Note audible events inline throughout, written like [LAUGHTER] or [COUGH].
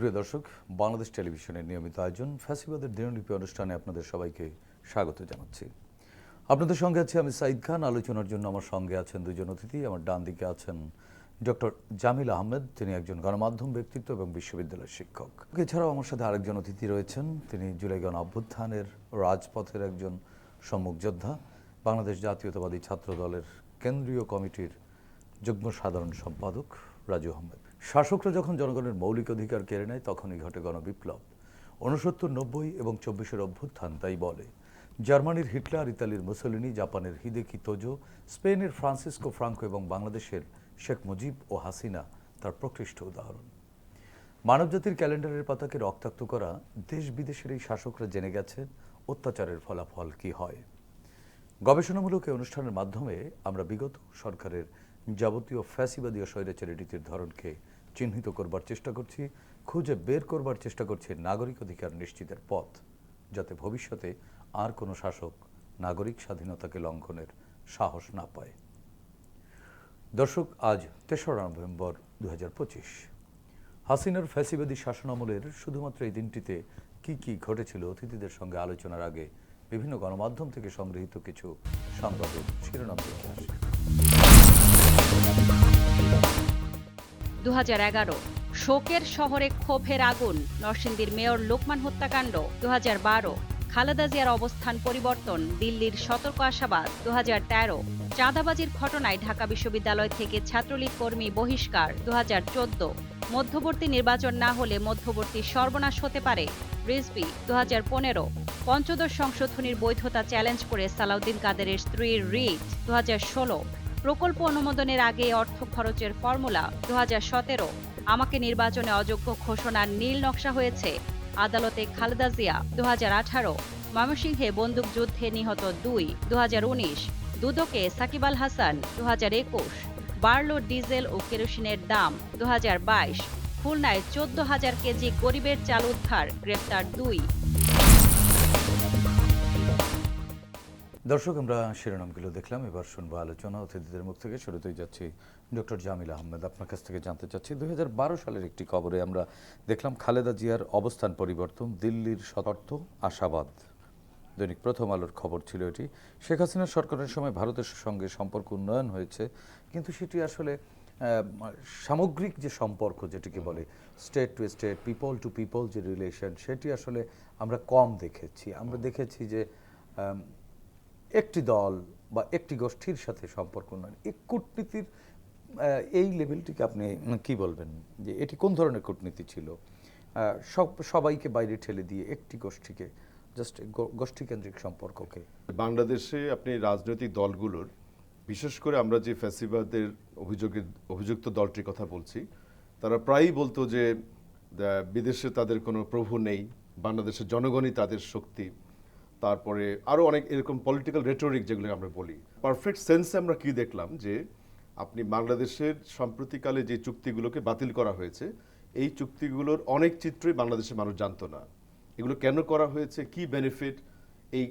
সুপ্রিয় দর্শক, বাংলাদেশ টেলিভিশনের নিয়মিত আয়োজন ফ্যাসিবাদের দিনলিপি অনুষ্ঠানে আপনাদের সবাইকে স্বাগত জানাচ্ছি। আপনাদের সঙ্গে আছে আমি সাইদ খান। আলোচনার জন্য আমার সঙ্গে আছেন দুজন অতিথি। আমার ডান দিকে আছেন ডক্টর জামিল আহমেদ। তিনি একজন গণমাধ্যম ব্যক্তিত্ব এবং বিশ্ববিদ্যালয়ের শিক্ষক। এছাড়াও আমার সাথে আরেকজন অতিথি রয়েছেন। তিনি জুলাই গণ অভ্যুত্থানের রাজপথের একজন সম্মুখ যোদ্ধা। বাংলাদেশ জাতীয়তাবাদী ছাত্র দলের কেন্দ্রীয় কমিটির যুগ্ম সাধারণ সম্পাদক রাজু আহমেদ। শাসকরা যখন জনগণের মৌলিক অধিকার কেড়ে নেয়, তখনই ঘটে গণবিপ্লব। উনসত্তর নব্বই এবং চব্বিশের অভ্যুত্থান তাই বলে। জার্মানির হিটলার, ইতালির মুসলিনি, জাপানের হিদেকি তোজো, স্পেনের ফ্রান্সিসকো ফ্রাঙ্কো এবং বাংলাদেশের শেখ মুজিব ও হাসিনা তার প্রকৃষ্ট উদাহরণ। মানবজাতির ক্যালেন্ডারের পাতাকে রক্তাক্ত করা দেশ বিদেশের এই শাসকরা জেনে গেছেন অত্যাচারের ফলাফল কি হয়। গবেষণামূলক এই অনুষ্ঠানের মাধ্যমে আমরা বিগত সরকারের যাবতীয় ফ্যাসিবাদী ও স্বৈরাচারী রীতির ধরনকে চিহ্নিত করবার চেষ্টা করছি, খুঁজে বের করবার চেষ্টা করছি নাগরিক অধিকার নিশ্চিতের পথ, যাতে ভবিষ্যতে আর কোনো শাসক নাগরিক স্বাধীনতাকে লঙ্ঘনের সাহস না পায়। দর্শক, আজ তেসরা নভেম্বর দু হাজার পঁচিশ। হাসিনার ফ্যাসিবাদী শাসনামলের শুধুমাত্র এই দিনটিতে কি কি ঘটেছিল অতিথিদের সঙ্গে আলোচনার আগে বিভিন্ন গণমাধ্যম থেকে সংগৃহীত কিছু সংবাদের শিরোনাম দেখে আসি। দুহাজার এগারো। শোকের শহরে ক্ষোভের আগুন। নরসিংদীর মেয়র লোকমান হত্যাকাণ্ড দু খালেদা জিয়ার অবস্থান পরিবর্তন, দিল্লির সতর্ক আশাবাদ দু চাঁদাবাজির ঘটনায় ঢাকা বিশ্ববিদ্যালয় থেকে ছাত্রলীগ কর্মী বহিষ্কার দু হাজার চোদ্দ। মধ্যবর্তী নির্বাচন না হলে মধ্যবর্তী সর্বনাশ হতে পারে রিজবি দু পঞ্চদশ সংশোধনীর বৈধতা চ্যালেঞ্জ করে সালাউদ্দিন কাদেরের স্ত্রীর রিট দু প্রকল্প অনুমোদনের আগে অর্থ খরচের ফর্মুলা দু সতেরো। আমাকে নির্বাচনে অযোগ্য ঘোষণার নীল নকশা হয়েছে। আদালতে খালেদা জিয়া দু হাজার ময়মনসিংহে বন্দুক যুদ্ধে নিহত দুই দু হাজার উনিশ, দুদকে সাকিব আল হাসান দু হাজার একুশ বাড়ল ডিজেল ও কেরোসিনের দাম দু হাজার বাইশ, খুলনায় চোদ্দ হাজার কেজি গরিবের চাল উদ্ধার, গ্রেপ্তার দুই। দর্শক আমরা শিরোনামগুলো দেখলাম এবার শুনব আলোচনা। অতিথিদের মুখ থেকে শুরুতেই যাচ্ছি ডক্টর জামিল আহমেদ। আপনার কাছ থেকে জানতে চাচ্ছি দু হাজার বারো সালের একটি খবরে আমরা দেখলাম খালেদা জিয়ার অবস্থান পরিবর্তন দিল্লির সতর্থ আশাবাদ। দৈনিক প্রথম আলোর খবর ছিল এটি। শেখ হাসিনার সরকারের সময় ভারতের সঙ্গে সম্পর্ক উন্নয়ন হয়েছে কিন্তু সেটি আসলে সামগ্রিক যে সম্পর্ক যেটিকে বলে state to state people to people যে রিলেশন সেটি আসলে আমরা কম দেখেছি। আমরা দেখেছি যে একটি দল বা একটি গোষ্ঠীর সাথে সম্পর্ক উন্নয়ন এই কূটনীতির এই লেভেলটিকে আপনি কি বলবেন? যে এটি কোন ধরনের কূটনীতি ছিল? সব, সবাইকে বাইরে ঠেলে দিয়ে একটি গোষ্ঠীকে জাস্ট গোষ্ঠীকেন্দ্রিক সম্পর্ককে। বাংলাদেশে আপনি রাজনৈতিক দলগুলোর, বিশেষ করে আমরা যে ফ্যাসিবাদের অভিযোগের, অভিযুক্ত দলটির কথা বলছি, তারা প্রায়ই বলতো যে বিদেশে তাদের কোনো প্রভু নেই, বাংলাদেশের জনগণই তাদের শক্তি। তারপরে আরও অনেক এরকম পলিটিক্যাল রেটোরিক যেগুলো আমরা বলি। পারফেক্ট সেন্সে আমরা কি দেখলাম? যে আপনি বাংলাদেশের সাম্প্রতিককালে যে চুক্তিগুলোকে বাতিল করা হয়েছে, এই চুক্তিগুলোর অনেক চিত্রই বাংলাদেশের মানুষ জানতো না। এগুলো কেন করা হয়েছে? কি বেনিফিট এই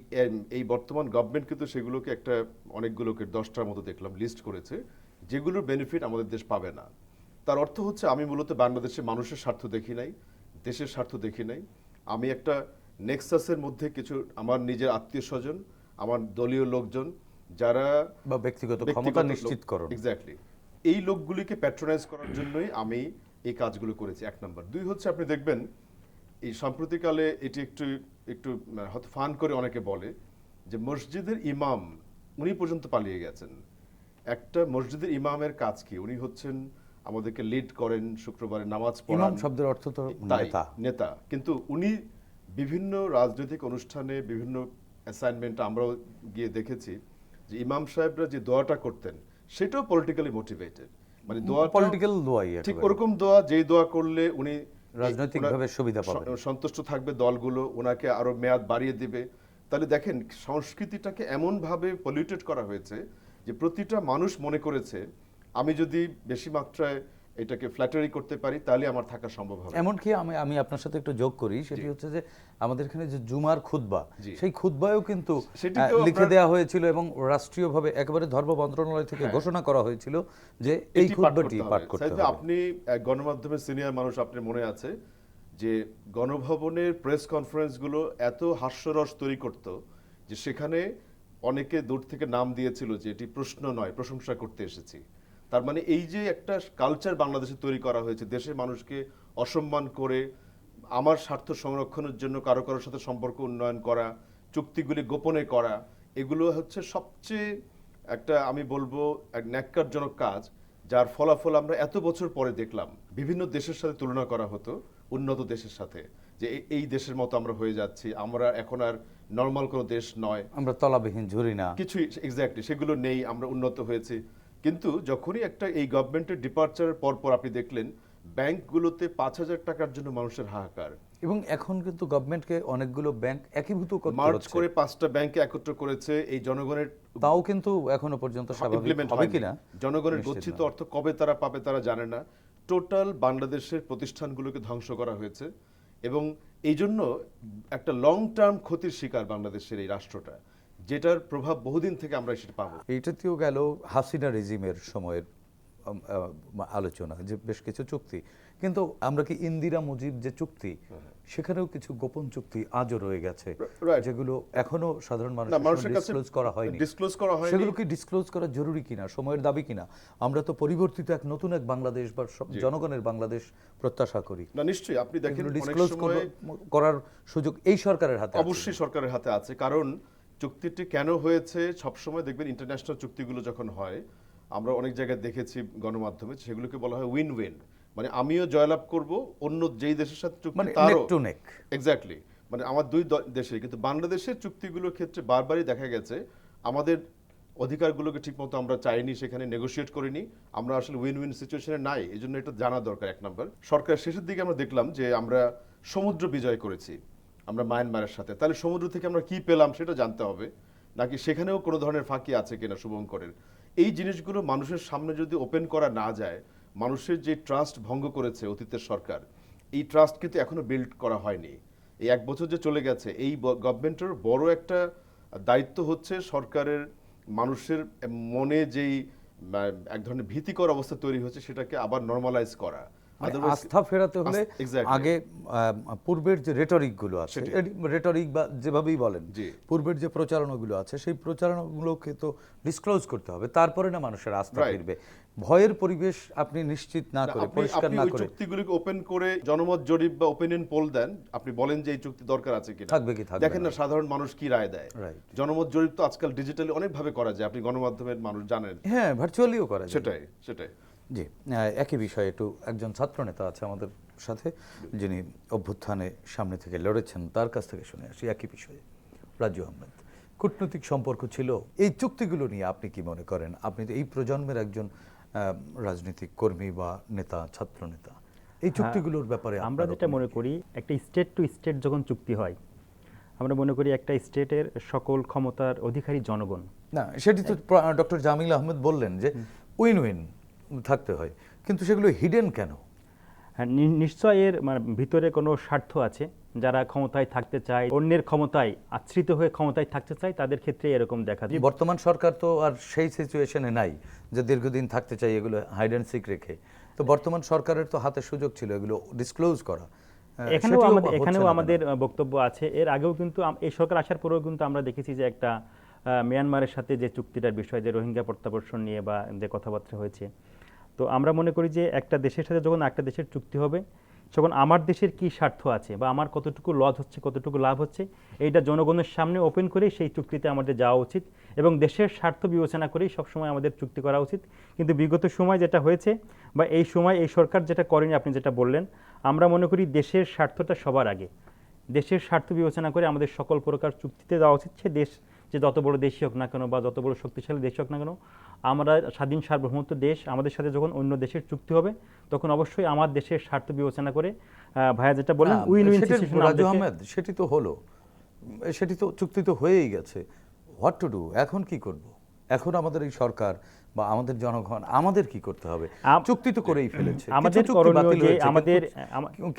এই বর্তমান গভর্নমেন্ট কিন্তু সেগুলোকে একটা অনেকগুলোকে দশটার মতো দেখলাম লিস্ট করেছে, যেগুলোর বেনিফিট আমাদের দেশ পাবে না। তার অর্থ হচ্ছে আমি মূলত বাংলাদেশের মানুষের স্বার্থ দেখি নাই, দেশের স্বার্থ দেখি নাই। আমি একটা নেক্সাসের মধ্যে কিছু আমার নিজের আত্মীয় স্বজন আমার দলীয় লোকজন যারা বা ব্যক্তিগত ক্ষমতা নিশ্চিতকরণ এক্স্যাক্টলি এই লোকগুলিকে প্যাট্রোনাইজ করার জন্যই আমি এই কাজগুলো করেছি। এক নম্বর। দুই হচ্ছে আপনি দেখবেন এই সাম্প্রতিককালে এটি একটু একটু হয়তো ফান করে অনেকে বলে যে মসজিদের ইমাম উনি পর্যন্ত পালিয়ে গেছেন। একটা মসজিদের ইমামের কাজ কি? উনি হচ্ছেন আমাদেরকে লিড করেন শুক্রবারে নামাজ পড়ান। শব্দের অর্থ তো নেতা। নেতা। কিন্তু উনি বিভিন্ন রাজনৈতিক অনুষ্ঠানে বিভিন্ন অ্যাসাইনমেন্ট আমরাও গিয়ে দেখেছি যে ইমাম সাহেবরা যে দোয়াটা করতেন সেটাও পলিটিক্যালি মোটিভেটেড মানে দোয়া পলিটিক্যাল দোয়াই ঠিক ওরকম দোয়া যেই দোয়া করলে উনি রাজনৈতিকভাবে সুবিধা পাবেন। স- সন্তুষ্ট থাকবে দলগুলো ওনাকে আরও মেয়াদ বাড়িয়ে দিবে। তাহলে দেখেন সংস্কৃতিটাকে এমন ভাবে পলিউটেড করা হয়েছে যে প্রতিটা মানুষ মনে করেছে আমি যদি বেশি মাত্রায় এটাকে ফ্ল্যাটারি করতে পারি তাহলে আমার থাকা সম্ভব হবে। এমনকি আমি আমি আপনার সাথে একটু যোগ করি সেটি হচ্ছে যে আমাদের এখানে যে জুমার খুতবা সেই খুতবায়ও কিন্তু লিখে দেওয়া হয়েছিল এবং রাষ্ট্রীয়ভাবে একেবারে ধর্ম মন্ত্রণালয় থেকে ঘোষণা করা হয়েছিল যে এই খুতবাটি পাঠ করতে হবে। আপনি গণমাধ্যমের সিনিয়র মানুষ আপনার মনে আছে যে গণভবনের প্রেস কনফারেন্সগুলো এত হাস্যরস তৈরি করত যে সেখানে অনেকে দূর থেকে নাম দিয়েছিল যে এটি প্রশ্ন নয় প্রশংসা করতে এসেছি। তার মানে এই যে একটা কালচার বাংলাদেশে তৈরি করা হয়েছে দেশের মানুষকে অসম্মান করে আমার স্বার্থ সংরক্ষণের জন্য কারও কারোর সাথে সম্পর্ক উন্নয়ন করা চুক্তিগুলি গোপনে করা এগুলো হচ্ছে সবচেয়ে একটা আমি বলব এক ন্যাক্কারজনক কাজ যার ফলাফল আমরা এত বছর পরে দেখলাম। বিভিন্ন দেশের সাথে তুলনা করা হতো উন্নত দেশের সাথে যে এই- এই দেশের মতো আমরা হয়ে যাচ্ছি আমরা এখন আর নর্মাল কোনো দেশ নয়। আমরা তলাবিহীন ঝুরি না। কিছুই এক্স্যাক্টলি সেগুলো নেই আমরা উন্নত হয়েছি। কিন্তু যখনই একটা এই গভর্নমেন্টের ডিপার্চারের পর পর আপনি দেখলেন ব্যাংকগুলোতে পাঁচ হাজার টাকার জন্য মানুষের হাহাকার। এবং এখন কিন্তু গভর্নমেন্টকে অনেকগুলো ব্যাংক একীভূত করতে মার্চ করে পাঁচটা ব্যাংকে একত্র করেছে এই জনগণের তাও কিন্তু এখনও পর্যন্ত স্বাভাবিক হবে কিনা জনগণের গচ্ছিত অর্থ কবে তারা পাবে তারা জানে না। টোটাল বাংলাদেশের প্রতিষ্ঠানগুলোকে ধ্বংস করা হয়েছে এবং এই জন্য একটা লং টার্ম ক্ষতির শিকার বাংলাদেশের এই রাষ্ট্রটা। যেটার প্রভাব বহুদিন থেকে আমরা সেটা পাবো। এইটাতেও গেল হাসিনা রেজিমের সময়ের আলোচনা যে বেশ কিছু চুক্তি। কিন্তু আমরা কি ইন্দিরা মুজিব যে চুক্তি সেখানেও কিছু গোপন চুক্তি আজও রয়ে গেছে যেগুলো এখনও সাধারণ মানুষের ডিসক্লোজ করা হয়নি। ডিসক্লোজ করা হয়নি। সেগুলো কি ডিসক্লোজ করা জরুরি কিনা সময়ের দাবি কিনা আমরা তো পরিবর্তিত এক নতুন এক বাংলাদেশ বা জনগণের বাংলাদেশ প্রত্যাশা করি। না নিশ্চয়ই আপনি দেখেন ডিসক্লোজ করার সুযোগ এই সরকারের হাতে অবশ্যই সরকারের হাতে আছে কারণ চুক্তিটি কেন হয়েছে? সবসময় দেখবেন ইন্টারন্যাশনাল চুক্তিগুলো যখন হয় আমরা অনেক জায়গায় দেখেছি গণমাধ্যমে সেগুলোকে বলা হয় উইন উইন মানে আমিও জয়লাভ করব অন্য যেই দেশের সাথে চুক্তি মানে তারও। এক্স্যাক্টলি মানে আমার দুই দেশে কিন্তু বাংলাদেশের চুক্তিগুলোর ক্ষেত্রে বারবারই দেখা গেছে আমাদের অধিকারগুলোকে ঠিকমতো আমরা চাইনি সেখানে নেগোশিয়েট করিনি। আমরা আসলে উইন উইন সিচুয়েশনে নাই এই জন্য এটা জানা দরকার এক নম্বর। সরকার শেষের দিকে আমরা দেখলাম যে আমরা সমুদ্র বিজয় করেছি। আমরা মায়ানমারের সাথে। তাহলে সমুদ্র থেকে আমরা কি পেলাম সেটা জানতে হবে। নাকি সেখানেও কোনো ধরনের ফাঁকি আছে কিনা শুভঙ্করের? এই জিনিসগুলো মানুষের সামনে যদি ওপেন করা না যায়, মানুষের যে ট্রাস্ট ভঙ্গ করেছে অতীতের সরকার, এই ট্রাস্ট কিন্তু এখনও বিল্ড করা হয়নি। এই এক বছর যে চলে গেছে, এই গভর্নমেন্টের বড় একটা দায়িত্ব হচ্ছে সরকারের, মানুষের মনে যেই এক ধরনের ভীতিকর অবস্থা তৈরি হচ্ছে, সেটাকে আবার নর্মালাইজ করা। আস্থা ফেরাতে হলে আগে পূর্বের যে রেটরিকগুলো আছে রেটরিক বা যেভাবেই বলেন পূর্বের যে প্রচারণাগুলো আছে সেই প্রচারণাগুলোকে তো ডিসক্লোজ করতে হবে তারপরে না মানুষের আস্থা ফিরবে। ভয়ের পরিবেশ আপনি নিশ্চিত না করে পরিষ্কার না করে চুক্তিগুলিকে ওপেন করে জনমত জরিপ বা ওপিনিয়ন পোল দেন আপনি বলেন যে এই চুক্তি দরকার আছে কিনা। থাকবে কি থাকবে দেখেন না। না সাধারণ মানুষ কি রায় দেয়। জনমত জরিপ তো আজকাল ডিজিটালি অনেক ভাবে করা যায় আপনি গণমাধ্যমের মানুষ জানেন। হ্যাঁ ভার্চুয়ালিও করা যায়। সেটাই সেটাই। জি একই বিষয়ে একটু একজন ছাত্রনেতা আছে আমাদের সাথে যিনি অভ্যুত্থানে সামনে থেকে লড়েছেন তার কাছ থেকে শুনে আসি একই বিষয়ে। রাজু আহমেদ কূটনৈতিক সম্পর্ক ছিল এই চুক্তিগুলো নিয়ে আপনি কি মনে করেন? আপনি তো এই প্রজন্মের একজন রাজনৈতিক কর্মী বা নেতা ছাত্র নেতা এই চুক্তিগুলোর ব্যাপারে আমরা যেটা মনে করি একটা স্টেট টু স্টেট যখন চুক্তি হয় আমরা মনে করি একটা স্টেটের সকল ক্ষমতার অধিকারী জনগণ। না সেটি তো ডক্টর জামিল আহমেদ বললেন যে উইন উইন থাকতে হয়। কিন্তু সেগুলো হিডেন কেন? হ্যাঁ নিশ্চয় এর মানে ভিতরে কোনো স্বার্থ আছে। যারা ক্ষমতায় থাকতে চায় অন্যের ক্ষমতায় আশ্রিত হয়ে ক্ষমতায় থাকতে চায় তাদের ক্ষেত্রে এরকম দেখা যায়। বর্তমান সরকার তো আর সেই সিচুয়েশনে নাই যে দীর্ঘদিন থাকতে চাই এগুলো হাইড অ্যান্ড সিক রেখে। তো বর্তমান সরকারের তো হাতে সুযোগ ছিল এগুলো ডিসক্লোজ করা। এখানেও আমাদের এখানেও আমাদের বক্তব্য আছে। এর আগেও কিন্তু এই সরকার আসার পরেও কিন্তু আমরা দেখেছি যে একটা মিয়ানমারের সাথে যে চুক্তিটার বিষয় যে রোহিঙ্গা প্রত্যাবর্ষণ নিয়ে বা যে কথাবার্তা হয়েছে তো আমরা মনে করি যে একটা দেশের সাথে যখন একটা দেশের চুক্তি হবে, তখন আমার দেশের কি স্বার্থ আছে বা আমার কতটুকু লস হচ্ছে, কতটুকু লাভ হচ্ছে, এইটা জনগণের সামনে ওপেন করে সেই চুক্তিতে আমাদের যাওয়া উচিত এবং দেশের স্বার্থ বিবেচনা করেই সবসময় আমাদের চুক্তি করা উচিত। কিন্তু বিগত সময় যেটা হয়েছে বা এই সময় এই সরকার যেটা করেনি, আপনি যেটা বললেন, আমরা মনে করি দেশের স্বার্থটা সবার আগে। দেশের স্বার্থ বিবেচনা করে আমাদের সকল প্রকার চুক্তিতে যাওয়া উচিত। সে দেশ যে যত বড় দেশই হোক না কেন বা যত বড় শক্তিশালী দেশ হোক না কেন আমরা স্বাধীন সার্বভৌমত্ব দেশ আমাদের সাথে যখন অন্য দেশের চুক্তি হবে তখন অবশ্যই আমার দেশের স্বার্থ বিবেচনা করে ভাইয়া যেটা বললেন উইন উইন রাজু আহমেদ সেটি তো হলো। সেটি তো চুক্তি তো হয়েই গেছে। হোয়াট টু ডু এখন কি করব? এখন আমাদের এই সরকার বা আমাদের জনগণ আমাদের কি করতে হবে? চুক্তি তো করেই ফেলেছে। আমাদের চুক্তি বাতিল হয়েছে, আমাদের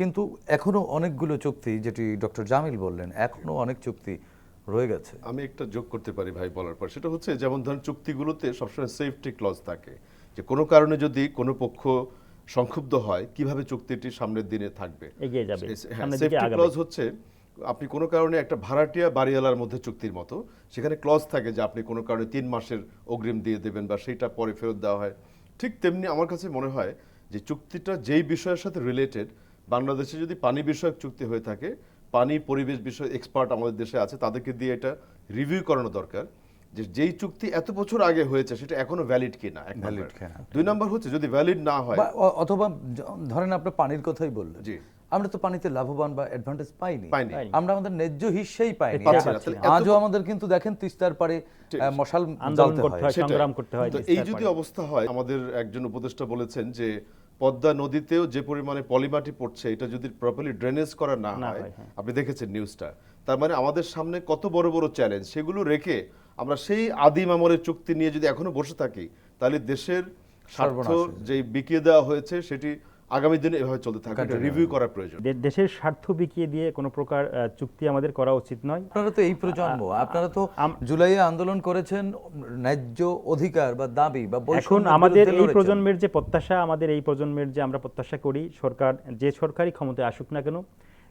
কিন্তু এখনও অনেকগুলো চুক্তি যেটি ডক্টর জামিল বললেন এখনও অনেক চুক্তি রয়ে গেছে। আমি একটা যোগ করতে পারি ভাই বলার পর। সেটা হচ্ছে যেমন ধরেন চুক্তিগুলোতে সবসময় সেফটি ক্লজ থাকে। যে কোনো কারণে যদি কোনো পক্ষ সংক্ষুব্ধ হয় কীভাবে চুক্তিটি সামনের দিনে থাকবে? এগিয়ে যাবে হ্যাঁ সেফটি ক্লজ হচ্ছে আপনি কোনো কারণে একটা ভাড়াটিয়া বাড়িওয়ালার মধ্যে চুক্তির মতো সেখানে ক্লজ থাকে যে আপনি কোনো কারণে তিন মাসের অগ্রিম দিয়ে দেবেন বা সেইটা পরে ফেরত দেওয়া হয়। ঠিক তেমনি আমার কাছে মনে হয় যে চুক্তিটা যেই বিষয়ের সাথে রিলেটেড বাংলাদেশে যদি পানি বিষয়ক চুক্তি হয়ে থাকে পানি পরিবেশ বিষয় এক্সপার্ট আমাদের দেশে আছে তাদেরকে দিয়ে এটা রিভিউ করানো দরকার যে যেই চুক্তি এত বছর আগে হয়েছে সেটা এখনও ভ্যালিড কিনা এক Valid নাম্বার। কিনা। দুই নাম্বার হচ্ছে যদি ভ্যালিড না হয় অথবা ধরেন আপনি পানির কথাই বললেন জি। আমরা তো পানিতে লাভবান বা অ্যাডভান্টেজ পাইনি পাইনি। আমরা আমাদের ন্যায্য হিসেই পাইনি না। এত আজও আমাদের কিন্তু দেখেন তিস্তার পারে মশাল আন্দোলন করতে হয় হয় সংগ্রাম করতে হয় তো এই যদি অবস্থা হয় আমাদের একজন উপদেষ্টা বলেছেন যে পদ্মা নদীতেও যে পরিমাণে পলিমাটি পড়ছে এটা যদি প্রপারলি ড্রেনেজ করা না হয় হয়। আপনি দেখেছেন নিউজটা তার মানে আমাদের সামনে কত বড় বড় চ্যালেঞ্জ সেগুলো রেখে আমরা সেই আদিম আমলের চুক্তি নিয়ে যদি এখনও বসে থাকি তাহলে দেশের স্বার্থ যেই যে বিকিয়ে দেওয়া হয়েছে সেটি আগামী দিনে এভাবে চলতে থাকবে রিভিউ করা প্রয়োজন। দেশের স্বার্থ বিকিয়ে দিয়ে কোনো প্রকার চুক্তি আমাদের করা উচিত নয়। আপনারা তো এই প্রজন্ম আপনারা তো জুলাইয়ে আন্দোলন করেছেন ন্যায্য অধিকার বা দাবি বা এখন আমাদের এই প্রজন্মের যে প্রত্যাশা আমাদের এই প্রজন্মের যে আমরা প্রত্যাশা করি সরকার যে সরকারি ক্ষমতায় আসুক না কেন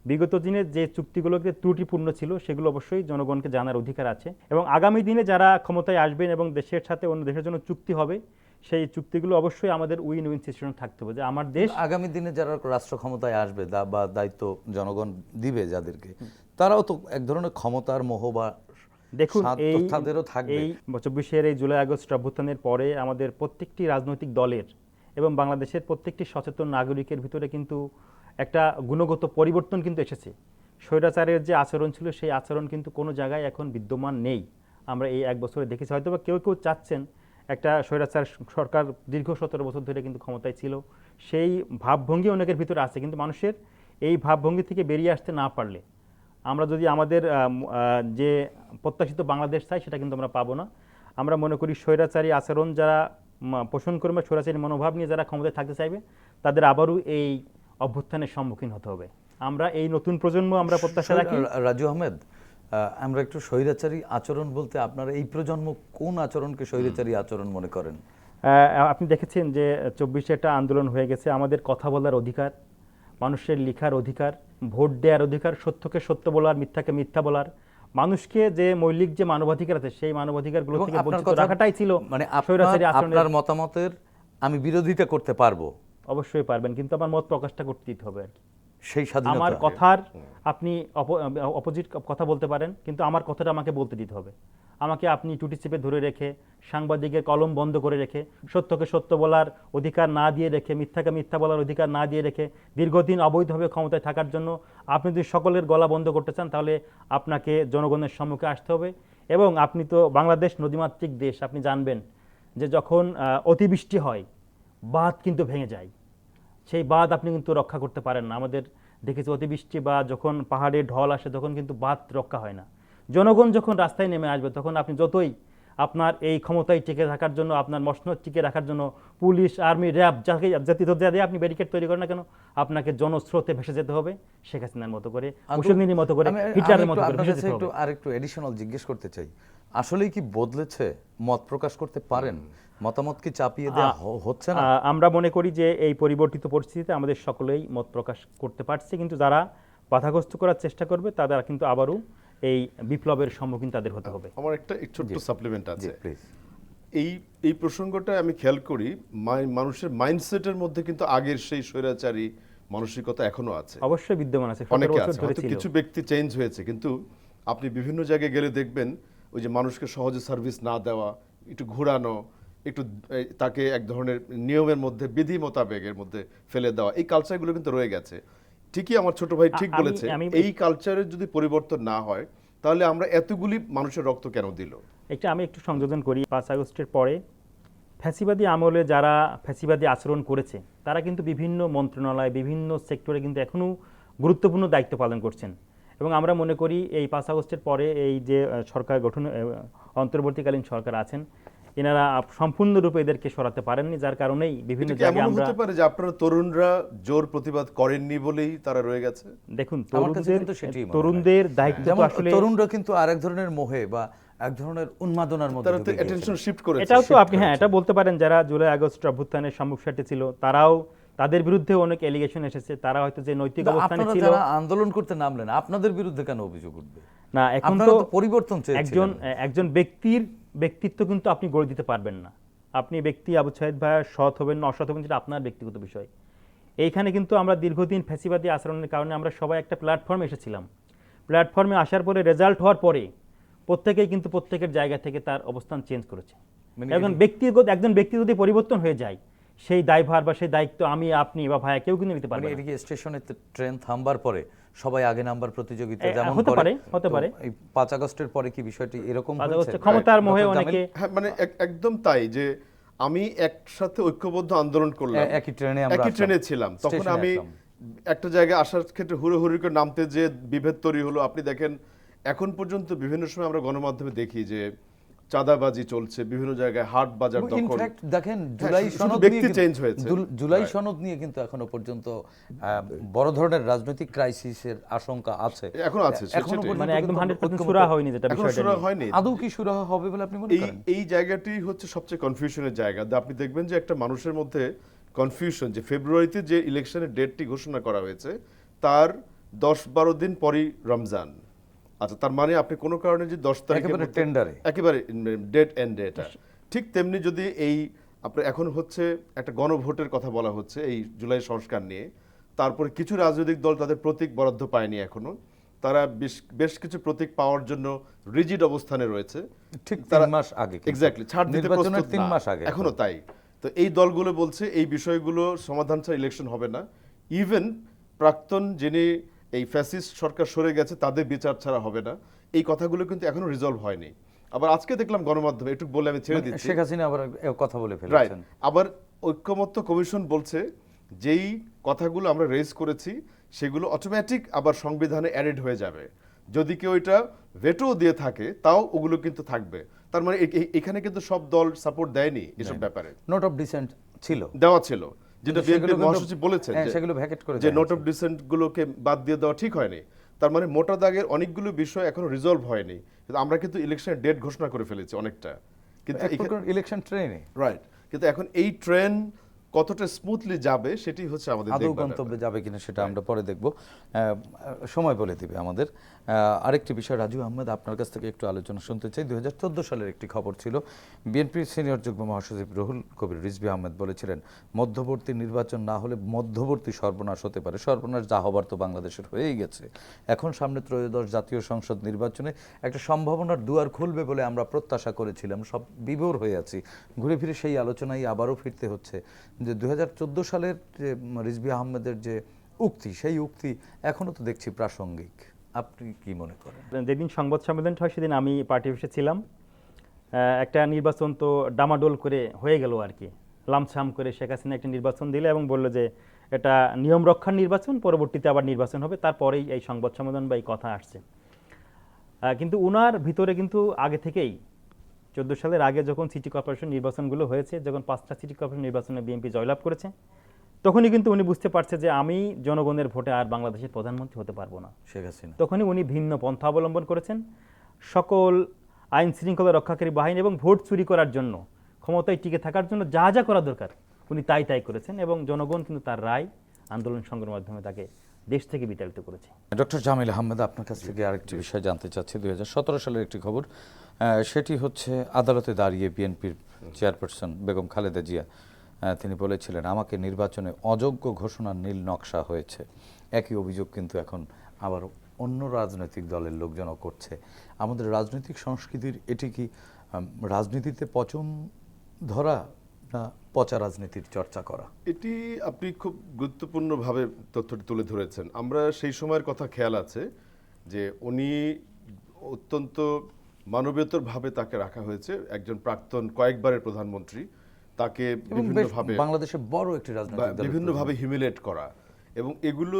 বিগত দিনে যে চুক্তিগুলোকে ত্রুটিপূর্ণ ছিল সেগুলো অবশ্যই জনগণকে জানার অধিকার আছে। এবং আগামী দিনে যারা ক্ষমতায় আসবেন এবং দেশের সাথে অন্য দেশের জন্য চুক্তি হবে সেই চুক্তিগুলো অবশ্যই আমাদের উইন উইন সিচুয়েশন থাকতে হবে যে আমার দেশ আগামী দিনে যারা রাষ্ট্র ক্ষমতায় আসবে বা দায়িত্ব জনগণ দিবে যাদেরকে তারাও তো এক ধরনের ক্ষমতার মোহ বা দেখুন এই তাদেরও থাকবে। এই চব্বিশের এই জুলাই আগস্ট অভ্যুত্থানের পরে আমাদের প্রত্যেকটি রাজনৈতিক দলের এবং বাংলাদেশের প্রত্যেকটি সচেতন নাগরিকের ভিতরে কিন্তু একটা গুণগত পরিবর্তন কিন্তু এসেছে। স্বৈরাচারের যে আচরণ ছিল সেই আচরণ কিন্তু কোনো জায়গায় এখন বিদ্যমান নেই। আমরা এই এক বছরে দেখেছি হয়তো বা কেউ কেউ চাচ্ছেন একটা স্বৈরাচার সরকার দীর্ঘ সতেরো বছর ধরে কিন্তু ক্ষমতায় ছিল। সেই ভাবভঙ্গি অনেকের ভিতরে আছে কিন্তু মানুষের এই ভাবভঙ্গি থেকে বেরিয়ে আসতে না পারলে আমরা যদি আমাদের যে প্রত্যাশিত বাংলাদেশ চাই সেটা কিন্তু আমরা পাবো না। আমরা মনে করি স্বৈরাচারী আচরণ যারা পোষণ করবে স্বৈরাচারী মনোভাব নিয়ে যারা ক্ষমতায় থাকতে চাইবে তাদের আবারও এই অভ্যুত্থানের সম্মুখীন হতে হবে। আমরা এই নতুন প্রজন্ম আমরা প্রত্যাশা রাখি। রাজু আহমেদ আহ, আমরা একটু স্বৈরাচারী আচরণ বলতে আপনারা এই প্রজন্ম কোন আচরণকে স্বৈরাচারী আচরণ মনে করেন? আপনি দেখেছেন যে চব্বিশে একটা আন্দোলন হয়ে গেছে আমাদের কথা বলার অধিকার মানুষের লিখার অধিকার ভোট দেওয়ার অধিকার সত্যকে সত্য বলার মিথ্যাকে মিথ্যা বলার মানুষকে যে মৌলিক যে মানবাধিকার আছে সেই মানবাধিকারগুলো থেকে বঞ্চিত রাখাটাই ছিল মানে আপনার মতামতের আমি বিরোধিতা করতে পারব। অবশ্যই পারবেন কিন্তু আমার মত প্রকাশটা করতে দিতে হবে আর কি। সেই স্বাধীনতা আমার কথার আপনি অপোজিট কথা বলতে পারেন কিন্তু আমার কথাটা আমাকে বলতে দিতে হবে। আমাকে আপনি টুটি চেপে ধরে রেখে সাংবাদিকের কলম বন্ধ করে রেখে সত্যকে সত্য বলার অধিকার না দিয়ে রেখে মিথ্যাকে মিথ্যা বলার অধিকার না দিয়ে রেখে দীর্ঘদিন অবৈধভাবে ক্ষমতায় থাকার জন্য আপনি যদি সকলের গলা বন্ধ করতে চান তাহলে আপনাকে জনগণের সম্মুখে আসতে হবে। এবং আপনি তো বাংলাদেশ নদীমাতৃক দেশ আপনি জানবেন যে যখন অতিবৃষ্টি হয় বাঁধ কিন্তু ভেঙে যায়। সেই বাঁধ আপনি কিন্তু রক্ষা করতে পারেন না। আমাদের দেখেছি অতিবৃষ্টি বা যখন পাহাড়ে ঢল আসে তখন কিন্তু বাঁধ রক্ষা হয় না। জনগণ যখন রাস্তায় নেমে আসবে তখন আপনি যতই আপনার এই ক্ষমতায় টিকে থাকার জন্য আপনার মসনদ টিকে রাখার জন্য পুলিশ আর্মি র্যাব যাকে জাতি দিয়ে আপনি ব্যারিকেড তৈরি করেন না কেন আপনাকে জনস্রোতে ভেসে যেতে হবে শেখ হাসিনার মতো করে মুসলিনীর মতো করে হিটলারের মতো করে একটু আরেকটু এডিশনাল জিজ্ঞেস করতে চাই। আসলেই কি বদলেছে? মত প্রকাশ করতে পারেন? মতামত কি চাপিয়ে দেওয়া হচ্ছে না? আমরা মনে করি যে এই পরিবর্তিত পরিস্থিতিতে আমাদের সকলেই মত প্রকাশ করতে পারছে কিন্তু যারা বাধাগ্রস্ত করার চেষ্টা করবে তারা কিন্তু আবারও এই বিপ্লবের সম্মুখীন তাদের হতে হবে। আমার একটা ছোট্ট সাপ্লিমেন্ট আছে। এই এই প্রসঙ্গটা আমি খেয়াল করি মানুষের মাইন্ডসেটের মধ্যে কিন্তু আগের সেই স্বৈরাচারী মানসিকতা এখনও আছে। অবশ্যই বিদ্যমান আছে অনেকে আছে। কিছু ব্যক্তি চেঞ্জ হয়েছে কিন্তু আপনি বিভিন্ন জায়গায় গেলে দেখবেন ওই যে মানুষকে সহজে সার্ভিস না দেওয়া একটু ঘোরানো একটু তাকে এক ধরনের নিয়মের মধ্যে বিধি মোতাবেকের মধ্যে ফেলে দেওয়া এই কালচারগুলো কিন্তু রয়ে গেছে। ঠিকই আমার ছোট ভাই ঠিক বলেছে এই কালচারের যদি পরিবর্তন না হয় তাহলে আমরা এতগুলি মানুষের রক্ত কেন দিল? এটা আমি একটু সংযোজন করি পাঁচ আগস্টের পরে। ফ্যাসিবাদী আমলে যারা ফ্যাসিবাদী আচরণ করেছে তারা কিন্তু বিভিন্ন মন্ত্রণালয় বিভিন্ন সেক্টরে কিন্তু এখনও গুরুত্বপূর্ণ দায়িত্ব পালন করছেন। এবং আমরা মনে করি এই পাঁচ আগস্টের পরে এই যে সরকার গঠন অন্তর্বর্তীকালীন সরকার আছেন এনারা সম্পূর্ণরূপে এদেরকে সরাতে পারেননি যার কারণেই বিভিন্ন জায়গায় আমরা হতে পারে যে আপনারা তরুণরা জোর প্রতিবাদ করেননি বলেই তারা রয়ে গেছে? দেখুন তরুণদের। তরুণদের দায়িত্ব তো আসলে তরুণরা কিন্তু আরেক ধরনের মোহে বা এক ধরনের উন্মাদনার মধ্যে তারা তো অ্যাটেনশন শিফট করেছে। এটাও তো আপনি হ্যাঁ এটা বলতে পারেন যারা জুলাই আগস্ট অভ্যুত্থানের সম্মুখ ছিল তারাও তাদের বিরুদ্ধে অনেক এলিগেশন এসেছে। তারা হয়তো যে নৈতিক অবস্থানে ছিল আন্দোলন করতে নামলেন আপনাদের বিরুদ্ধে কেন অভিযোগ উঠবে? না এখন তো পরিবর্তন। একজন একজন ব্যক্তির ব্যক্তিত্ব কিন্তু আপনি গড়ে দিতে পারবেন না। আপনি ব্যক্তি আবু সাইদ ভাই সৎ হবেন না অসৎ হবেন সেটা আপনার ব্যক্তিগত বিষয়। এইখানে কিন্তু আমরা দীর্ঘদিন ফ্যাসিবাদী আচরণের কারণে আমরা সবাই একটা প্ল্যাটফর্মে এসেছিলাম। প্ল্যাটফর্মে আসার পরে রেজাল্ট হওয়ার পরে প্রত্যেকেই কিন্তু প্রত্যেকের জায়গা থেকে তার অবস্থান চেঞ্জ করেছে। একজন ব্যক্তিগত একজন ব্যক্তি যদি পরিবর্তন হয়ে যায় সেই দায়ভার বা সেই দায়িত্ব আমি আপনি বা ভাইয়া কেউ কিন্তু নিতে পারবে না। এদিকে স্টেশনে ট্রেন থামবার পরে সবাই আগে নাম্বার প্রতিযোগিতা যেমন হতে পারে, হতে পারে। এই পাঁচ আগস্টের পরে কি বিষয়টি এরকম হয়েছে? ক্ষমতার মোহে অনেকে হ্যাঁ মানে একদম তাই যে আমি একসাথে ঐক্যবদ্ধ আন্দোলন করলাম। একই ট্রেনে আমরা একই ট্রেনে ছিলাম। তখন আমি একটা জায়গায় আসার ক্ষেত্রে হুড়ো হুড়ি করে নামতে যে বিভেদ তৈরি হলো আপনি দেখেন এখন পর্যন্ত বিভিন্ন সময় আমরা গণমাধ্যমে দেখি যে চাঁদাবাজি চলছে বিভিন্ন জায়গায় হাট বাজার দখল। ইনফ্যাক্ট দেখেন হ্যাঁ, জুলাই সনদ ব্যক্তি নিয়ে হয়েছে। জুলাই সনদ নিয়ে কিন্তু এখনও পর্যন্ত বড় ধরনের রাজনৈতিক ক্রাইসিসের আশঙ্কা আছে। এখনও আছে, এখনও মানে একদম কিন্তু হান্ড্রেড পার্সেন্ট ঐক্যমত্য- সুরা হয়নি যেটা বিষয়টা নিয়ে। হয়নি। আদৌ কি শুরু হবে বলে আপনি মনে এই করেন? এই জায়গাটি হচ্ছে সবচেয়ে কনফিউশনের জায়গা। আপনি দেখবেন যে একটা মানুষের মধ্যে কনফিউশন যে ফেব্রুয়ারিতে যে ইলেকশনের ডেটটি ঘোষণা করা হয়েছে তার দশ বারো দিন পরই রমজান। আচ্ছা তার মানে আপনি কোনো কারণে যে দশ তারিখের একেবারে টেন্ডারে একেবারে ডেট এন্ড এটা। ঠিক তেমনি যদি এই আপনার এখন হচ্ছে একটা গণভোটের কথা বলা হচ্ছে এই জুলাই সংস্কার নিয়ে তারপরে কিছু রাজনৈতিক দল তাদের প্রতীক বরাদ্দ পায়নি এখনও। তারা বেশ বেশ কিছু প্রতীক পাওয়ার জন্য রিজিড অবস্থানে রয়েছে। ঠিক তারা- মাস আগে এক্স্যাক্টলি ছাড় দিতে প্রস্তুত তিন মাস আগে এখনও। তাই। তো এই দলগুলো বলছে এই বিষয়গুলো সমাধান ছাড়া ইলেকশন হবে না। ইভেন প্রাক্তন যিনি এই ফ্যাসিস্ট সরকার সরে গেছে তাদের বিচার ছাড়া হবে না। এই কথাগুলো কিন্তু এখনও রিজলভ হয়নি। আবার আজকে দেখলাম গণমাধ্যমে একটু বলে আমি ছেড়ে মানে দিচ্ছি। শেখ হাসিনা আবার কথা বলে ফেলেছেন। আবার ঐক্যমত্য কমিশন বলছে যেই কথাগুলো আমরা রেজ করেছি সেগুলো অটোমেটিক আবার সংবিধানে অ্যাডেড হয়ে যাবে। যদি কেউ এটা ভেটো দিয়ে থাকে তাও ওগুলো কিন্তু থাকবে। তার মানে এখানে কিন্তু সব দল সাপোর্ট দেয়নি এসব ব্যাপারে। নোট অফ ডিসেন্ট ছিল। দেওয়া ছিল। যেটা বিএনপি মহাসচিব বলেছেন হ্যাঁ, যে- সেগুলো ভ্যাকেট করে যে নোট অফ ডিসেন্ট গুলোকে বাদ দিয়ে দেওয়া ঠিক হয়নি। তার মানে মোটা দাগের অনেকগুলো বিষয় এখনও রিজলভ হয়নি। কিন্তু আমরা কিন্তু ইলেকশনের ডেট ঘোষণা করে ফেলেছি অনেকটা। কিন্তু ইলেকশন ট্রেনে রাইট কিন্তু এখন এই ট্রেন কতটা স্মুথলি যাবে সেটি হচ্ছে আমাদের আদৌ গন্তব্যে যাবে কিনা সেটা আমরা পরে দেখব। সময় বলে দিবে আমাদের। আরেকটি বিষয় রাজু আহমেদ আপনার কাছ থেকে একটু আলোচনা শুনতে চাই। দু হাজার চোদ্দ সালের একটি খবর ছিল। বিএনপির সিনিয়র যুগ্ম মহাসচিব রুহুল কবির রিজভি আহমেদ বলেছিলেন মধ্যবর্তী নির্বাচন না হলে মধ্যবর্তী সর্বনাশ হতে পারে। সর্বনাশ যা হবার তো বাংলাদেশের হয়েই গেছে। এখন সামনে ত্রয়োদশ জাতীয় সংসদ নির্বাচনে একটা সম্ভাবনার দুয়ার খুলবে বলে আমরা প্রত্যাশা করেছিলাম। সব বিভোর হয়ে আছি। ঘুরে ফিরে সেই আলোচনায় আবারও ফিরতে হচ্ছে। যে দু হাজার চোদ্দ সালের যে রিজভি আহমেদের যে উক্তি, সেই উক্তি এখনও তো দেখছি প্রাসঙ্গিক। আপনি কি মনে করেন? যেদিন সংবাদ সম্মেলনটা হয়, সেদিন আমি পার্টি অফিসে ছিলাম। একটা নির্বাচন তো ডামাডোল করে হয়ে গেল আর কি। লামছাম করে শেখ হাসিনা একটা নির্বাচন দিলে এবং বলল যে এটা নিয়ম রক্ষার নির্বাচন, পরবর্তীতে আবার নির্বাচন হবে। তারপরেই এই সংবাদ সম্মেলন বা এই কথা আসছে। কিন্তু উনার ভিতরে কিন্তু আগে থেকেই চোদ্দ সালের আগে যখন সিটি কর্পোরেশন নির্বাচনগুলো হয়েছে যখন পাঁচটা সিটি কর্পোরেশন নির্বাচনে বিএনপি জয়লাভ করেছে তখনই কিন্তু উনি বুঝতে পারছে যে আমি জনগণের ভোটে আর বাংলাদেশের প্রধানমন্ত্রী হতে পারব না। শেখ হাসিনা। তখনই উনি ভিন্ন পন্থা অবলম্বন করেছেন। সকল আইন শৃঙ্খলা রক্ষাকারী বাহিনী এবং ভোট চুরি করার জন্য ক্ষমতায় টিকে থাকার জন্য যা যা করা দরকার উনি তাই তাই করেছেন এবং জনগণ কিন্তু তার রায় আন্দোলন সংগ্রামের মাধ্যমে তাকে দেশ থেকে বিতাড়িত করেছে। ডক্টর জামিল আহমেদ, আপনার কাছ থেকে আরেকটি বিষয় জানতে চাচ্ছি। দু হাজার সতেরো সালের একটি খবর সেটি হচ্ছে আদালতে দাঁড়িয়ে বিএনপির চেয়ারপারসন বেগম খালেদা জিয়া তিনি বলেছিলেন, আমাকে নির্বাচনে অযোগ্য ঘোষণার নীল নকশা হয়েছে। একই অভিযোগ কিন্তু এখন আবার অন্য রাজনৈতিক দলের লোকজনও করছে। আমাদের রাজনৈতিক সংস্কৃতির এটি কি রাজনীতিতে পচন ধরা না পচা রাজনীতির চর্চা করা। এটি আপনি খুব গুরুত্বপূর্ণভাবে তথ্যটি তুলে ধরেছেন। আমরা সেই সময়ের কথা খেয়াল আছে যে উনি অত্যন্ত মানবীয়তরভাবে তাকে রাখা হয়েছে। একজন প্রাক্তন কয়েকবারের প্রধানমন্ত্রী তাকে বিভিন্নভাবে বাংলাদেশে বড় একটি দলের বিভিন্নভাবে হিউমিলেট করা এবং এগুলো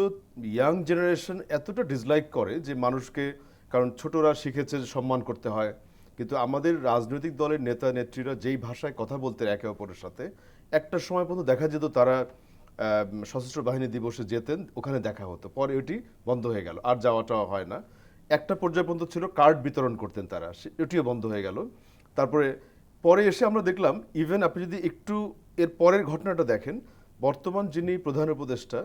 ইয়াং জেনারেশন এতটা ডিসলাইক করে যে মানুষকে কারণ ছোটরা শিখেছে যে সম্মান করতে হয় কিন্তু আমাদের রাজনৈতিক দলের নেতা, নেত্রীরা যেই ভাষায় কথা বলতেন একে অপরের সাথে, একটা সময় পর্যন্ত দেখা যেত তারা সশস্ত্র বাহিনী দিবসে যেতেন, ওখানে দেখা হতো। পরে ওটি বন্ধ হয়ে গেল, আর যাওয়াটা হয় না। একটা পর্যায় পর্যন্ত ছিল কার্ড বিতরণ করতেন তারা এটিও বন্ধ হয়ে গেল। তারপরে, পরে এসে আমরা দেখলাম, ইভেন আপনি যদি একটু এর পরের ঘটনাটা দেখেন, বর্তমান যিনি প্রধান উপদেষ্টা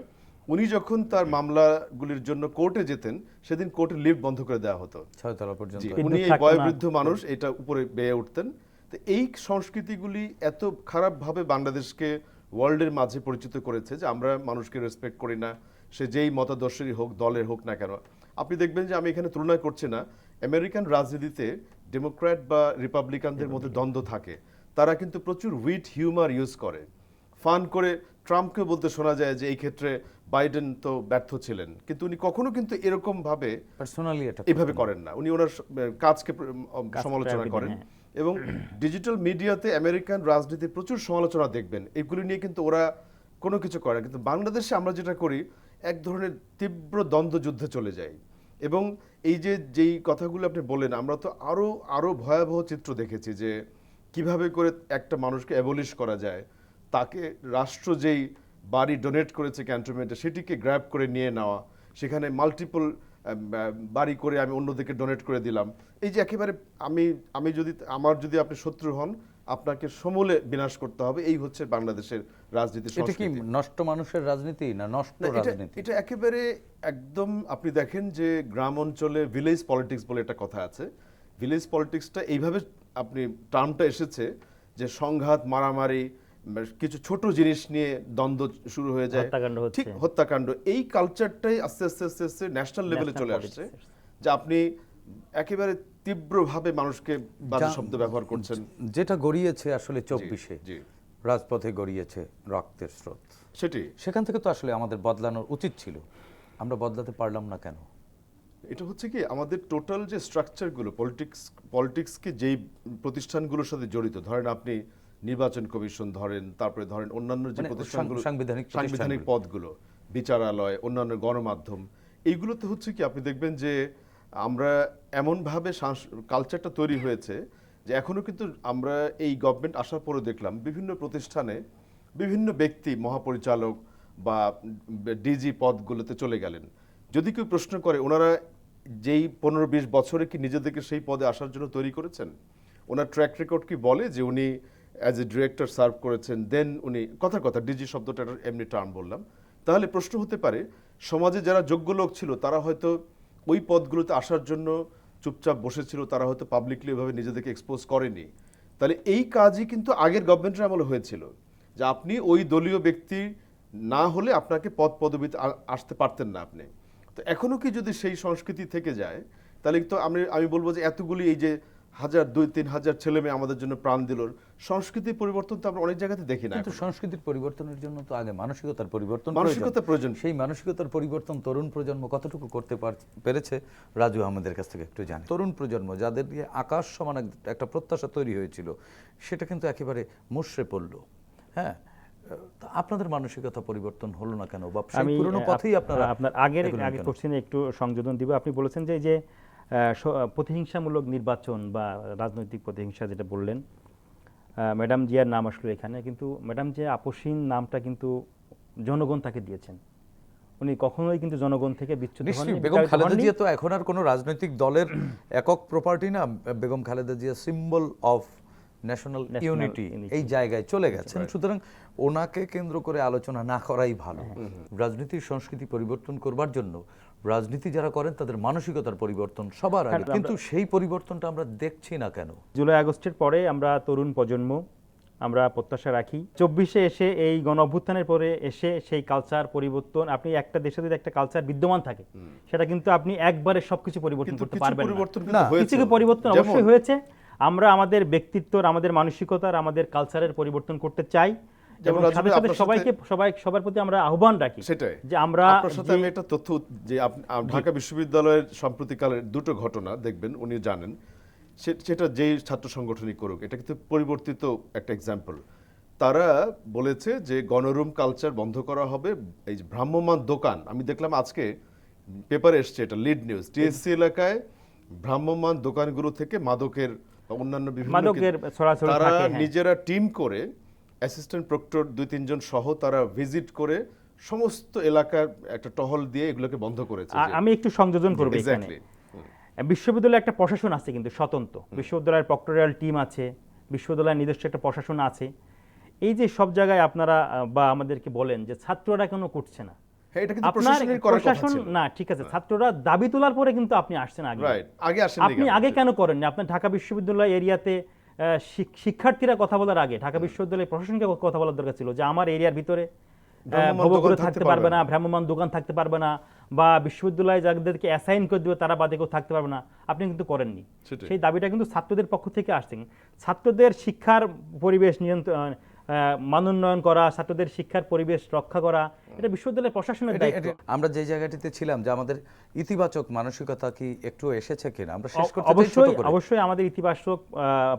উনি যখন তার মামলাগুলির জন্য কোর্টে যেতেন সেদিন কোর্টের লিফট বন্ধ করে দেওয়া হতো। ছয়তলা পর্যন্ত। উনি এই। বয়োবৃদ্ধ মানুষ এটা উপরে বেয়ে উঠতেন। তো এই সংস্কৃতিগুলি এত খারাপভাবে বাংলাদেশকে ওয়ার্ল্ডের মাঝে পরিচিত করেছে যে আমরা মানুষকে রেসপেক্ট করি না সে যেই মতাদর্শেরই হোক দলের হোক না কেন। আপনি দেখবেন যে আমি এখানে তুলনা করছি না আমেরিকান রাজনীতিতে ডেমোক্র্যাট বা রিপাবলিকানদের মধ্যে দ্বন্দ্ব থাকে। তারা কিন্তু প্রচুর উইট হিউমার ইউজ করে। ফান করে ট্রাম্পকে বলতে শোনা যায় যে এই ক্ষেত্রে বাইডেন তো ব্যর্থ ছিলেন। কিন্তু উনি কখনো কিন্তু এরকম ভাবে পার্সোনালি এটা এভাবে করেন না। উনি ওনার কাজকে সমালোচনা করেন। হ্যাঁ। এবং [CLEARS THROAT] ডিজিটাল মিডিয়াতে আমেরিকান রাজনীতির প্রচুর সমালোচনা দেখবেন। এগুলি নিয়ে কিন্তু ওরা কোনো কিছু করে না। কিন্তু বাংলাদেশে আমরা যেটা করি এক ধরনের তীব্র দ্বন্দ্ব যুদ্ধে চলে যাই। এবং এই যে যেই কথাগুলো আপনি বললেন আমরা তো আরও আরও ভয়াবহ চিত্র দেখেছি যে কীভাবে করে একটা মানুষকে অ্যাবলিশ করা যায়। তাকে রাষ্ট্র যেই বাড়ি ডোনেট করেছে ক্যান্টনমেন্টে সেটিকে গ্র্যাব করে নিয়ে নেওয়া সেখানে মাল্টিপল বাড়ি করে আমি অন্যদিকে ডোনেট করে দিলাম। এই যে একেবারে আমি আমি যদি আমার যদি আপনি শত্রু হন আপনাকে সমূলে বিনাশ করতে হবে। এই হচ্ছে বাংলাদেশের রাজনীতি এটা কি নষ্ট মানুষের রাজনীতি না নষ্ট রাজনীতি? এটা একেবারে একদম আপনি দেখেন যে গ্রাম অঞ্চলে ভিলেজ পলিটিক্স বলে একটা কথা আছে। ভিলেজ পলিটিক্সটা এইভাবে আপনি টার্মটা এসেছে যে সংঘাত মারামারি কিছু ছোট জিনিস নিয়ে দ্বন্দ্ব শুরু হয়ে যায়। হত্যাকাণ্ড ঠিক হত্যাকাণ্ড এই কালচারটাই আস্তে আস্তে আস্তে আস্তে ন্যাশনাল লেভেলে চলে আসছে যে আপনি একেবারে তীব্রভাবে মানুষকে বাজে শব্দ ব্যবহার করছেন। যেটা গড়িয়েছে আসলে চব্বিশে রাজপথে গড়িয়েছে রক্তের স্রোত। সেটি। সেখান থেকে তো আসলে আমাদের বদলানোর উচিত ছিল। আমরা বদলাতে পারলাম না কেন? এটা হচ্ছে কি আমাদের টোটাল যে স্ট্রাকচারগুলো পলিটিক্স পলিটিক্সকে যেই প্রতিষ্ঠানগুলোর সাথে জড়িত ধরেন আপনি নির্বাচন কমিশন ধরেন তারপরে ধরেন অন্যান্য যে মানে প্রতিষ্ঠানগুলো সাংবিধানিক সাংবিধানিক। পদগুলো বিচারালয় অন্যান্য গণমাধ্যম এইগুলোতে হচ্ছে কি আপনি দেখবেন যে আমরা এমনভাবে কালচারটা তৈরি হয়েছে যে এখনও কিন্তু আমরা এই গভর্নমেন্ট আসার পরে দেখলাম বিভিন্ন প্রতিষ্ঠানে বিভিন্ন ব্যক্তি মহাপরিচালক বা ডিজি পদগুলোতে চলে গেলেন যদি কেউ প্রশ্ন করে ওনারা যেই পনেরো বিশ বছরে কি নিজেদেরকে সেই পদে আসার জন্য তৈরি করেছেন ওনার ট্র্যাক রেকর্ড কি বলে যে উনি অ্যাজ এ ডিরেক্টর সার্ভ করেছেন দেন উনি কথার কথা ডিজি শব্দটা এমনি টার্ম বললাম। তাহলে প্রশ্ন হতে পারে, সমাজে যারা যোগ্য লোক ছিল, তারা হয়তো ওই পদগুলোতে আসার জন্য চুপচাপ বসেছিল, তারা হয়তো পাবলিকলি ওইভাবে নিজেদেরকে এক্সপোজ করেনি। তাহলে এই কাজই কিন্তু আগের গভর্নমেন্টের আমলে হয়েছিল, যে আপনি ওই দলীয় ব্যক্তি না হলে আপনাকে পদ পদবিতে আসতে পারতেন না আপনি। তো এখনও কি যদি সেই সংস্কৃতি থেকে যায়, তাহলে তো আমি আমি বলব যে এতগুলি এই যে হাজার, দুই, তিন হাজার ছেলে মেয়ে আমাদের জন্য প্রাণ দিল সংস্কৃতির পরিবর্তন তো আমরা অনেক জায়গাতে দেখি না কিন্তু সংস্কৃতির পরিবর্তনের জন্য তো আগে মানসিকতার পরিবর্তন মানসিকতা প্রয়োজন। সেই মানসিকতার পরিবর্তন তরুণ প্রজন্ম কতটুকু করতে পেরেছে রাজু আহমেদের কাছ থেকে একটু জানি। তরুণ প্রজন্ম যাদের দিয়ে আকাশ সমান একটা প্রত্যাশা তৈরি হয়েছিল সেটা কিন্তু একেবারে মুষড়ে পড়ল। হ্যাঁ? আপনাদের মানসিকতা পরিবর্তন হলো না কেন? বা আমি পুরনো পথেই আপনারা আপনার আগের আগে কোশ্চেনে একটু সংযোজন দিব। আপনি বলেছেন যে এই যে প্রতিহিংসামূলক নির্বাচন বা রাজনৈতিক প্রতিহিংসা যেটা বললেন ম্যাডাম জিয়ার নাম আসলো এখানে কিন্তু ম্যাডাম জিয়া আপসীন নামটা কিন্তু জনগণ তাকে দিয়েছেন। উনি কখনোই কিন্তু জনগণ থেকে নিশ্চয়ই হননি, বেগম খালেদা জিয়া তো এখন আর কোনো রাজনৈতিক দলের একক প্রপার্টি না Begum Khaleda Zia symbol of national unity এই জায়গায় চলে গেছেন। সুতরাং ওনাকে কেন্দ্র করে আলোচনা না করাই ভালো। হ্যাঁ। রাজনীতির সংস্কৃতি পরিবর্তন করবার জন্য রাজনীতি যারা করেন তাদের মানসিকতার পরিবর্তন সবার আগে। হ্যাঁ, কিন্তু সেই পরিবর্তনটা আমরা দেখছি না কেন? জুলাই আগস্টের পরে আমরা তরুণ প্রজন্ম আমরা প্রত্যাশা রাখি। চব্বিশে এসে এই গণ অভ্যুত্থানের পরে এসে সেই কালচার পরিবর্তন আপনি একটা দেশে যদি একটা কালচার বিদ্যমান থাকে সেটা কিন্তু আপনি একবারে সবকিছু পরিবর্তন করতে পারবেন না। কিছু পরিবর্তন অবশ্যই হয়েছে। আমরা আমাদের ব্যক্তিত্বর আমাদের মানসিকতার আমাদের কালচারের পরিবর্তন করতে চাই। যেমন সবাইকে সবাই সবার প্রতি আমরা আহ্বান রাখি সেটাই। যে আমরা আপনার সাথে আমি একটা তথ্য যে ঢাকা বিশ্ববিদ্যালয়ের সাম্প্রতিককালের দুটো ঘটনা দেখবেন উনি জানেন। সেটা যেই ছাত্র সংগঠনই করুক এটা কিন্তু পরিবর্তিত একটা এক্সাম্পল তারা বলেছে যে গণরুম কালচার বন্ধ করা হবে এই যে ভ্রাম্যমান দোকান আমি দেখলাম আজকে পেপারে এসছে এটা লিড নিউজ টিএসসি এলাকায় ভ্রাম্যমান দোকানগুলো থেকে মাদকের অন্যান্য বিভিন্ন তারা হ্যাঁ। নিজেরা টিম করে অ্যাসিস্ট্যান্ট প্রক্টর দুই তিনজন সহ তারা ভিজিট করে সমস্ত এলাকার একটা টহল দিয়ে এগুলোকে বন্ধ করেছে। আমি একটু সংযোজন করব এখানে। বিশ্ববিদ্যালয়ে একটা প্রশাসন আছে কিন্তু স্বতন্ত্র। বিশ্ববিদ্যালয়ের প্রক্টোরিয়াল টিম আছে বিশ্ববিদ্যালয়ের নিজস্ব একটা প্রশাসন আছে। এই যে সব জায়গায় আপনারা বা আমাদেরকে বলেন যে ছাত্ররা কেন করছে না? হ্যাঁ প্রশাসন না ঠিক আছে ছাত্ররা দাবি তোলার পরে কিন্তু আপনি আসছেন আগে। আগে আপনি আগে কেন করেননি? আপনার ঢাকা বিশ্ববিদ্যালয় এরিয়াতে শিক্ষার্থীরা কথা বলার আগে ঢাকা বিশ্ববিদ্যালয়ের প্রশাসনকে কথা বলার দরকার ছিল যে আমার এরিয়ার ভিতরে থাকতে পারবে না ভ্রাম্যমান দোকান থাকতে পারবে না বা বিশ্ববিদ্যালয়ে যাদেরকে অ্যাসাইন করে দেবে তারা বাদে কেউ থাকতে পারবে না আপনি কিন্তু করেননি। সেই দাবিটা কিন্তু ছাত্রদের পক্ষ থেকে আসছেন ছাত্রদের শিক্ষার পরিবেশ নিয়ন্ত্রণ মানোন্নয়ন করা ছাত্রদের শিক্ষার পরিবেশ রক্ষা করা এটা বিশ্ববিদ্যালয়ের প্রশাসনের দায়িত্ব। আমরা যে জায়গাটিতে ছিলাম যে আমাদের ইতিবাচক মানসিকতা কি একটু এসেছে কিনা আমরা শেষ করতে অবশ্যই অবশ্যই আমাদের ইতিবাচক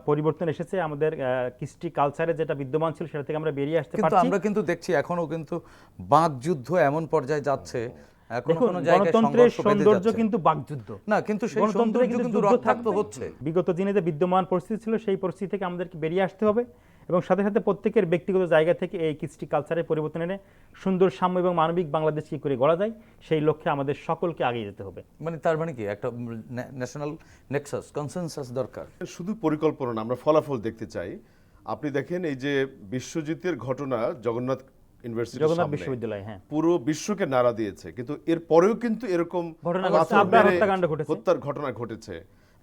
পরিবর্তন এসেছে। আমাদের কৃষ্টি কালচারে যেটা বিদ্যমান ছিল সেটা থেকে আমরা বেরিয়ে আসতে কিন্তু পারছি। আমরা কিন্তু দেখছি এখনও কিন্তু বাক যুদ্ধ এমন পর্যায়ে যাচ্ছে এখনও দেখুন কোনো জায়গায় গণতন্ত্রের সৌন্দর্য যাচ্ছে। কিন্তু বাকযুদ্ধ। না কিন্তু সেই গণতন্ত্রে কিন্তু কিন্তু যুদ্ধ হচ্ছে। বিগত দিনে যে বিদ্যমান পরিস্থিতি ছিল সেই পরিস্থিতি থেকে আমাদেরকে বেরিয়ে আসতে হবে। এবং সাথে সাথে প্রত্যেকের ব্যক্তিগত জায়গা থেকে এই কৃষ্টি কালচারের পরিবর্তন এনে সুন্দর সাম্য এবং মানবিক বাংলাদেশ কি করে গড়া যায় সেই লক্ষ্যে আমাদের সকলকে এগিয়ে যেতে হবে। মানে তার মানে কি? একটা ন্যাশনাল নেক্সাস কনসেনসাস দরকার। শুধু পরিকল্পনা না আমরা ফলাফল দেখতে চাই। আপনি দেখেন এই যে বিশ্বজিতের ঘটনা জগন্নাথ ইউনিভার্সিটি জগন্নাথ বিশ্ববিদ্যালয় হ্যাঁ। পুরো বিশ্বকে নাড়া দিয়েছে কিন্তু এর পরেও কিন্তু এরকম। হত্যার ঘটনা ঘটেছে।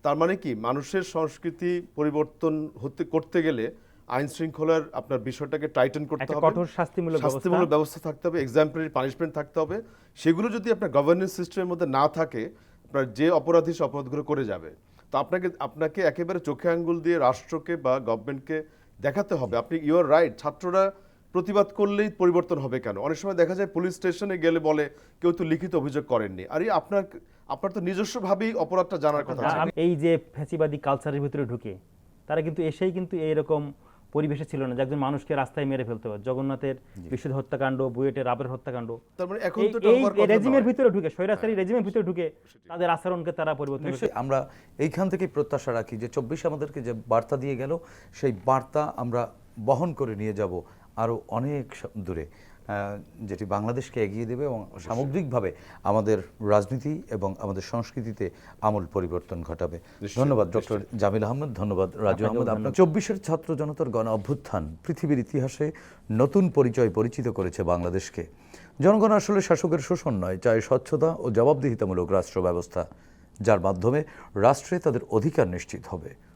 তার মানে কি? মানুষের সংস্কৃতি পরিবর্তন হতে করতে গেলে আইন শৃঙ্খলার আপনার বিষয়টাকে টাইটেন করতে হবে। কঠোর শাস্তিমূলক শাস্তিমূলক ব্যবস্থা। থাকতে হবে এক্সাম্পলারি পানিশমেন্ট থাকতে হবে। সেগুলো যদি আপনার গভর্নেন্স সিস্টেমের মধ্যে না থাকে আপনার যে অপরাধী সে অপরাধগুলো করে যাবে। তো আপনাকে আপনাকে একেবারে চোখে আঙ্গুল দিয়ে রাষ্ট্রকে বা গভর্নমেন্টকে দেখাতে হবে। আপনি ইউর রাইট ছাত্ররা প্রতিবাদ করলেই পরিবর্তন হবে কেন? অনেক সময় দেখা যায় পুলিশ স্টেশনে গেলে বলে কেউ তো লিখিত অভিযোগ করেননি। আরে আপনার আপনার তো নিজস্বভাবেই অপরাধটা জানার কথা এই যে ফ্যাসিবাদী কালচারের ভিতরে ঢুকে তারা কিন্তু এসেই কিন্তু এইরকম পরিবেশে ছিল না যে একজন মানুষকে রাস্তায় মেরে ফেলতে পারে জগন্নাথের বিশুদ্ধ হত্যাকাণ্ড বুয়েটের রাবের হত্যাকাণ্ড। মানে এই- রেজিমের ভিতরে ঢুকে স্বৈরাচারী রেজিমের ভিতরে ঢুকে তাদের আচরণকে তারা পরিবর্তন করেছে। আমরা এইখান থেকে প্রত্যাশা রাখি যে চব্বিশ আমাদেরকে যে বার্তা দিয়ে গেল সেই বার্তা আমরা বহন করে নিয়ে যাব আরও অনেক দূরে। যেটি বাংলাদেশকে এগিয়ে দেবে এবং সামগ্রিকভাবে আমাদের রাজনীতি এবং আমাদের সংস্কৃতিতে আমূল পরিবর্তন ঘটাবে। ধন্যবাদ ডক্টর জামিল আহমদ ধন্যবাদ রাজু আহমদ। আপনার চব্বিশের ছাত্র জনতার গণ অভ্যুত্থান পৃথিবীর ইতিহাসে নতুন পরিচয় পরিচিত করেছে বাংলাদেশকে। জনগণ আসলে শাসকের শোষণ নয় চায় স্বচ্ছতা ও জবাবদিহিতামূলক রাষ্ট্র ব্যবস্থা যার মাধ্যমে রাষ্ট্রে তাদের অধিকার নিশ্চিত হবে।